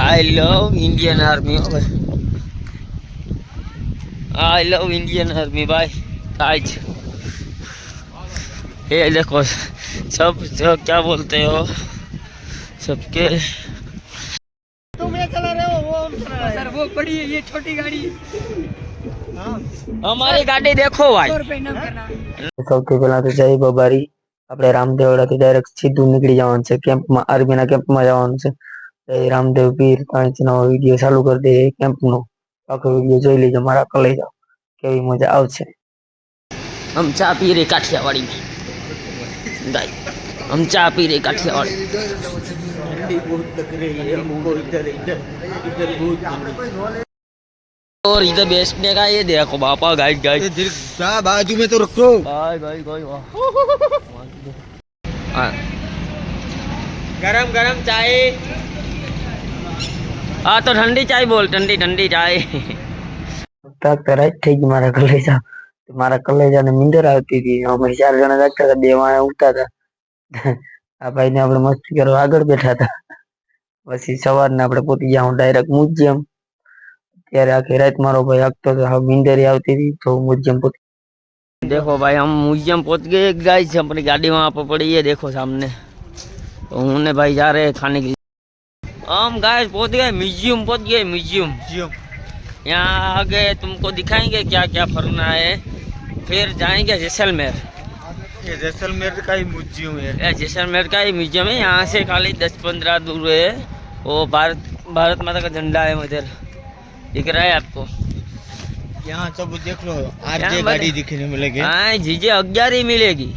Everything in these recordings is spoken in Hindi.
આઈ લવ ઇન્ડિયન આર્મી હો ભાઈ आई लव इंडियन आर्मी भाई आज ये देखो सब सब क्या बोलते हो सबके तुम ये चला रहे हो वो हम चला रहे सर वो बड़ी है ये छोटी गाड़ी हमारी गाड़ी देखो सौ भाई रुपए इनाम करना સૌથી પહેલા તો જય બબારી આપણે રામદેવડાથી ડાયરેક્ટ સીધું નીકળી જવાનું છે કેમ્પમાં આર્મીના કેમ્પમાં જવાનું છે જય રામદેવ પીર પાંચનો વિડીયો ચાલુ કરી દે કેમ્પનો આખો વિડીયો જોઈ લેજો મારા કલે જાઓ કેવી મજા આવશે हम चाय पी रहे काठियावाड़ी में गाइस हम चाय पी रहे काठियावाड़ी और इधर बेचने का ये देखो बापा गाइस गाइस बाजू में तो रखो भाई भाई भाई वाह हाँ गरम गरम चाय हाँ तो ठंडी चाय बोल ठंडी ठंडी चाय તાક તો રાઈટ થઈ ગઈ મારા કલેજા મારા કલેજાને નીંદર આવતી હતી અમે ચાર જણા જાગતા હતા બે વાળા ઉઠતા હતા આ ભાઈને આપણે મસ્તી કરવા આગળ બેઠા હતા પછી સવારના આપણે પહોંચી ગયા હું ડાયરેક્ટ મ્યુઝિયમ ત્યારે આખી રાત મારો ભાઈ આગતો હતો હવે નીંદરી આવતી હતી તો મ્યુઝિયમ પહોંચી देखो भाई हम म्यूजियम पहुंच गए गाइस अपनी गाड़ी वहाँ पर पड़ी है देखो सामने तो हमने भाई जा रहे हैं खाने के लिए हम गाइस पहुँच गए म्यूज़ियम पहुँच गए म्यूज़ियम यहाँ आगे तुमको दिखाएँगे क्या क्या फरना है। फिर जाएँगे जैसलमेर। ये जैसलमेर का ही म्यूज़ियम है। जैसलमेर का ही म्यूज़ियम है। यहाँ से खाली दस पंद्रह दूर है। वो भारत भारत माता का झंडा है उधर। दिख रहा है आपको? यहाँ सब देख लो आरजे गाड़ी दिखने मिलेगी। हाँ जीजे अग्यार ही मिलेगी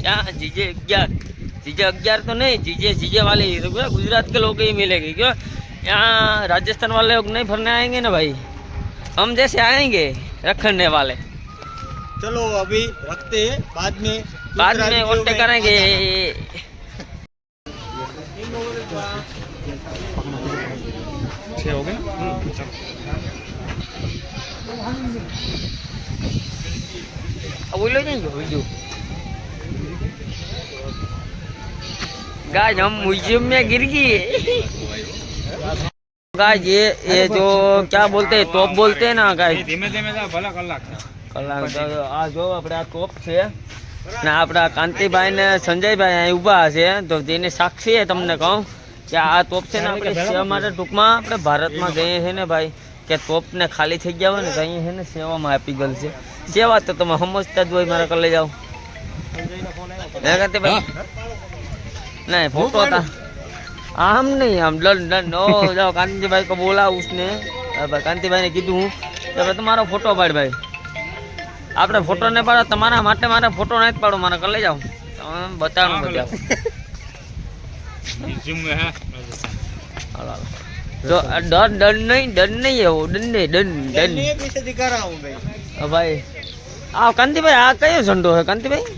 क्या जीजे अग्यार। जीजे अग्यार तो नहीं जीजे जीजे वाले ही तो गुजरात के लोग ही मिलेगी क्यों? यहाँ राजस्थान वाले लोग नहीं भरने आएँगे ना भाई? हम जैसे आएँगे रखने वाले। चलो अभी रखते हैं बाद में बाद में ओटे करेंगे। छः हो गए अब बोलो नहीं जो गाज हम म्यूजियम में गिर गए गाज ये ये जो क्या बोलते हैं तोप बोलते हैं ना गाज ધીમે ધીમે જા ભલા કલાક કલાક તો આ જો આપણે આ તોપ છે ને આપણા કાંતિભાઈ ને સંજયભાઈ અહીં ઊભા છે તો જેની સાક્ષી છે તમને કહું કે આ તોપ છે ને આપણે સેવા માટે ટૂંકમાં આપણે ભારતમાં જઈએ છીએ ને ભાઈ કે તોપને ખાલી થઈ ગયા હોય ને તો અહીંયા છે ને સેવામાં આપી ગયેલ છે સેવા તો તમે સમજતા જ હોય મારા કલે જાઓ હે કાંતિભાઈ नहीं फोटो था हम नहीं हम डन डन ओ जाओ कांति भाई को बोला उसने अब कांति भाई ने કીધું હું કે ભાઈ તમારો ફોટો પાડ ભાઈ આપણે ફોટો ને પાડો તમારા માટે મારે ફોટો નહીં જ પાડો મારે કરી લઈ જાઓ તમે બતાવો બધા म्यूजियम में है હાલો હાલો તો આ ડર ડર નહીં ડર નહીં એવો ડર નહીં ડન ડન पीछे दिखा रहा हूँ भाई હા ભાઈ આ કાંતિભાઈ આ કયો ઝંડો છે કાંતિભાઈ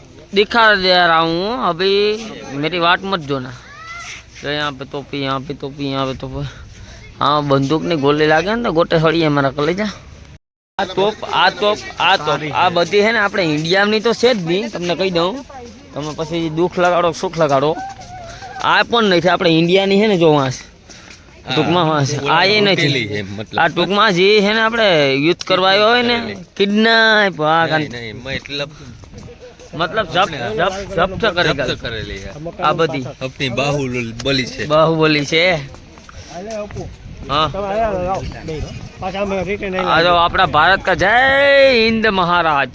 दिखा दे रहा हूँ अभी मेरी वाट मत जोना तो यहाँ पे टोपी यहाँ पे टोपी यहाँ पे टोपी हाँ बंदूक ने गोली लागे ને તો ગોટે હળી મારા કલેજા આ તોપ આ તોપ આ તોપ આ બધી છે ને આપણે ઇન્ડિયાની તો છે જ નહીં તમને કહી દઉં તમે પછી દુઃખ લગાડો સુખ લગાડો આ પણ નથી આપણે ઇન્ડિયાની છે ને જો વાંસ ટૂંકમાં વાંસ આ એ નથી આ ટૂંકમાં જે છે ને આપણે યુદ્ધ કરવા આવ્યો હોય ને કિડનેપ હા કાંતિ મતલબ જપ્ત જપ્ત જપ્ત કરેલી છે. આ બધી. આપણી બાહુબલી છે. બાહુબલી છે. હા. આ જો આપણા ભારત કા જય હિન્દ મહારાજ.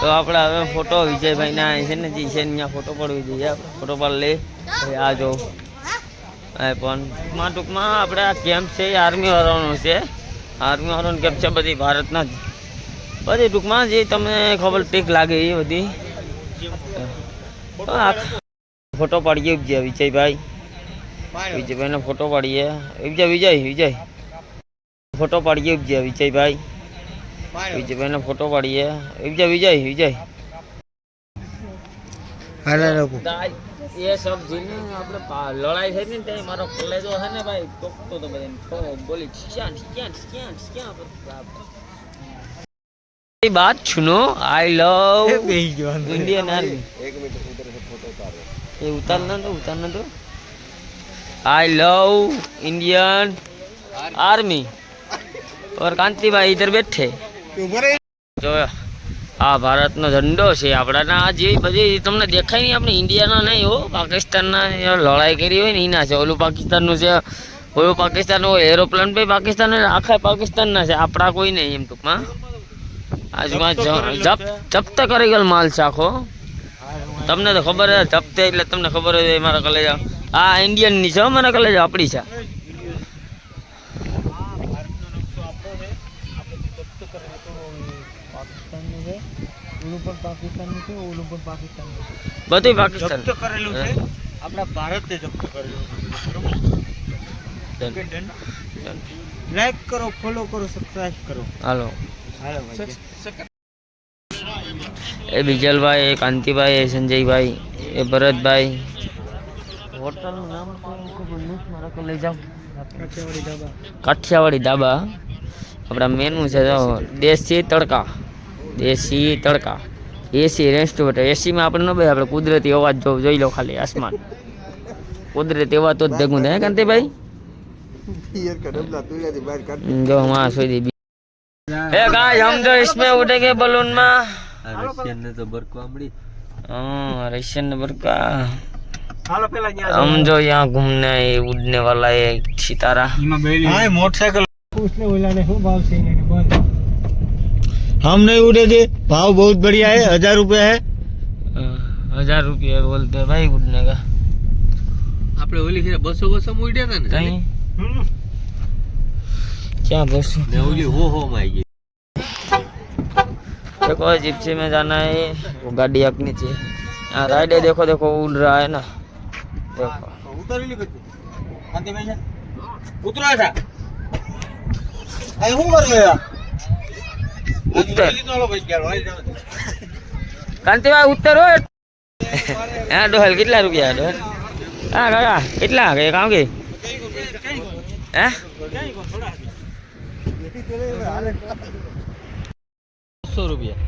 તો આપણે હવે ફોટો વિજયભાઈ ના છે ને જે છે ને અહીંયા ફોટો પડવી જોઈએ. ફોટો પાડ લે. આ જો. આ પણ. ટૂંકમાં ટૂંકમાં આપણે આ કેમ્પ છે એ આર્મી વાળાનો છે. આર્મી વાળાનો કેમ્પ છે બધી ભારતના જ. બધી ટૂંકમાં જે તમને ખબર ટીક લાગે એ બધી તો આ ફોટો પાડીએ ગયા વિજયભાઈ વિજયભાઈનો ફોટો પાડીએ વિજય વિજય વિજય ફોટો પાડીએ વિજય વિજયભાઈ વિજયભાઈનો ફોટો પાડીએ વિજય વિજય વિજય હાલે લોકો એ સબ જીને આપણે પા- લડાઈ થઈ હતી ને ત્યાં મારો કલેજો છે ને ભાઈ ટોકતો તો બધાને બોલી ક્યાં ક્યાં ક્યાં ક્યાં बात सुनो आई लव इंडियन आर्मी ये उतारना तो उतारना तो आई लव इंडियन आर्मी और कांति भाई इधर बैठे જો આ ભારતનો ઝંડો છે આપણાના આ જે બધી તમને દેખાય નહીં આપણે ઇન્ડિયાના નહીં હો પાકિસ્તાનના જે લડાઈ કરી હોય ને એના છે ઓલું પાકિસ્તાનનું છે ઓલું પાકિસ્તાન હોય એરોપ્લેન ભાઈ પાકિસ્તાન આખા પાકિસ્તાનના છે આપણા કોઈ નહીં એમ ટૂંકમાં આજમાં જ- જપ્ત જપ્ત કરી ગયેલ માલ છે આખો. તમને તો ખબર છે જપ્તે એટલે તમને ખબર હોય મારા કલેજા આ ઇન્ડિયનની છે મારા કલેજા આપણી છે. બધું પાકિસ્તાન છે. આપણા ભારતે જપ્ત કરેલું. લાઈક કરો ફોલો કરો સબસ્ક્રાઇબ કરો. હાલો. એ બિજલભાઈ એ કાંતિભાઈ એ સંજયભાઈ એ ભરતભાઈ હોટલનું નામ મારા તો લઈ જાઓ કાઠિયાવાડી ધાબા આપણા મેનુ છે જો દેશી તડકા દેશી તડકા એસી રેસ્ટોરન્ટ એસીમાં આપણે ન ભાઈ આપણે કુદરતી અવાજ જો જોઈ લો ખાલી આસમાન કુદરતી અવાજ તો જ ભેગું થાય કાંતિભાઈ જો માં સુધી सोई दी ए गाइस हम तो इसमें उठेंगे बलून में રશિયન ને તો બરકો આમડી हाँ रशियन नंबर का હાલો પેલા ન્યા हम जो यहाँ घूमने आए, उड़ने वाला है एक सितारा हाँ मोटरसाइकिल उसने बोला ने શું ભાવ છે એને બોલ हम नहीं उड़े थे भाव बहुत बढ़िया है हजार रुपए है अ, हजार रुपये बोलते हैं भाई उड़ने का આપણે ઓલી ખેર બસો બસો માં ઉડ્યા હતા ને कहीं क्या बस ને ઓલી હો હો માં આવી ગઈ देखो जिप्सी में जाना है वो गाड़ी अपनी चाहिए यहाँ राइड है देखो देखो उड़ रहा है ना देखो ઉતરી લીધું કાંતિ ભાઈ છે ઉતરો છે અહીં શું કરી ગયા ઉત્તર ચાલો ભાઈ ગયા ભાઈ જાઓ. કાંતિભાઈ ઉત્તર હોય હા ડોહલ કેટલા રૂપિયા ડોહલ હા કાકા કેટલા કે કામ કે હે સાતસો રૂપિયા.